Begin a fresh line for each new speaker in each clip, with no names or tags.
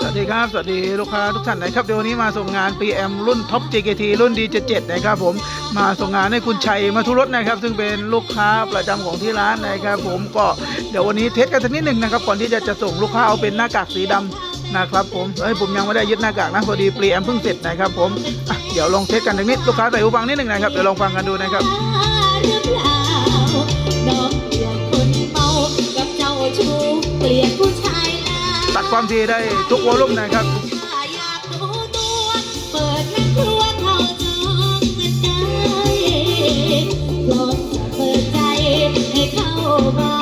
สวัสดีครับ สวัสดีลูกค้าทุกท่านนะครับเดี๋ยวนี้มาส่งงาน PM รุ่นท็อป JKT รุ่น D77 นะครับผมมาส่งงานให้คุณชัยมาทุรสนะครับ ซึ่งเป็นลูกค้าประจำของที่ร้านนะครับ ผมก็เดี๋ยววันนี้เทสกันสักนิดหนึ่งนะครับก่อนที่จะจะส่งลูกค้าเอาเป็นหน้ากากสีดำนะครับผมเฮ้ยผมยังไม่ได้ยึดหน้ากากนะพอดีปรีแอมเพิ่งเสร็จนะครับผมเดี๋ยวลองเทสกันสักนิดลูกค้าใส่หูฟังนิดหนึ่งนะครับเดี๋ยวลองฟังกันดูนะครับ
น้องเปลี่ยนคนเมากับเจ้าชู้เปลี่ยนผู้ชายลา
ตัดความถี่ได้ทุกวอลลุ่มนะครับ
ถ้าอยากรู้ตัว เปิดนักครัวเข้าจองกันได้พร้อมจะเปิดใจให้เข้ามา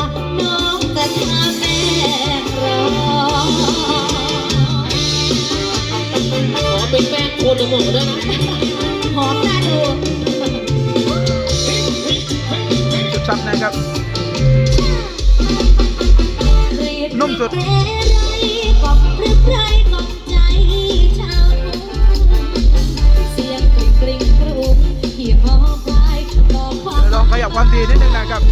น้องจะทำแม่รอ
ขอเป็นแป้งโคนจมูกด้วยน
จุดซับนะครับนุ่มสุด
เรไรก็หรือใครก็ใจชาวเสียงกริ่งกริ่งกรุงที่หอมพายบอกความ
เดี๋ยวลองขยับความถี่นิดหนึงนะครับ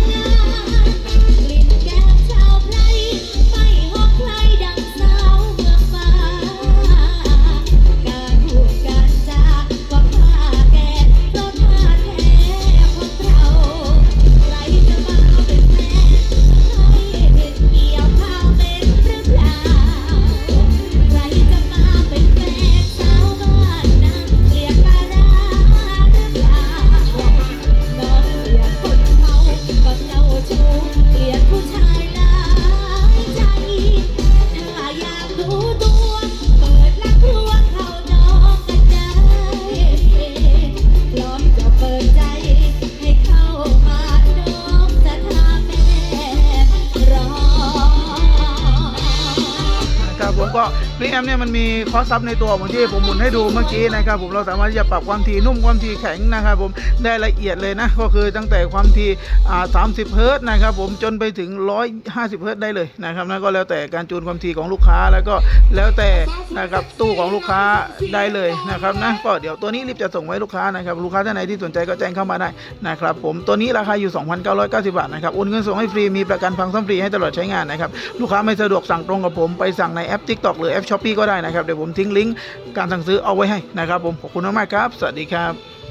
ก็พรีแอมเนี่ยมันมีคอ
สซับในตัวเหมือนที่ผมหมุนให้ดูเมื่อกี้นะครับผมเราสามารถที่จะปรับความถี่นุ่มความถี่แข็งนะครับผมได้ละเอียดเลยนะก็คือตั้งแต่ความถี่อ่า30เฮิร์ตนะครับผมจนไปถึง 150เฮิร์ตได้เลยนะครับนั่นก็แล้วแต่การจูนความถี่ของลูกค้าแล้วก็แล้วแต่นะครับตู้ของลูกค้าได้เลยนะครับนะก็เดี๋ยวตัวนี้รีบจะส่งไว้ลูกค้านะครับลูกค้าท่านไหนที่สนใจก็แจ้งเข้ามาได้นะครับผมตัวนี้ราคาอยู่ 2,990 บาทนะครับโอนเงินส่งให้ฟรีมีประกันพังซ่อมฟรีให้ตลอดใช้งานนะครับลูกค้าไม่สะดวกสั่งตรงกับผมไปสั่งในแอป TikTok หรือแอป Shopee ก็ได้นะครับ เดี๋ยวผมทิ้งลิงก์การสั่งซื้อเอาไว้ให้นะครับผมขอบคุณมากๆครับ สวัสดีครับ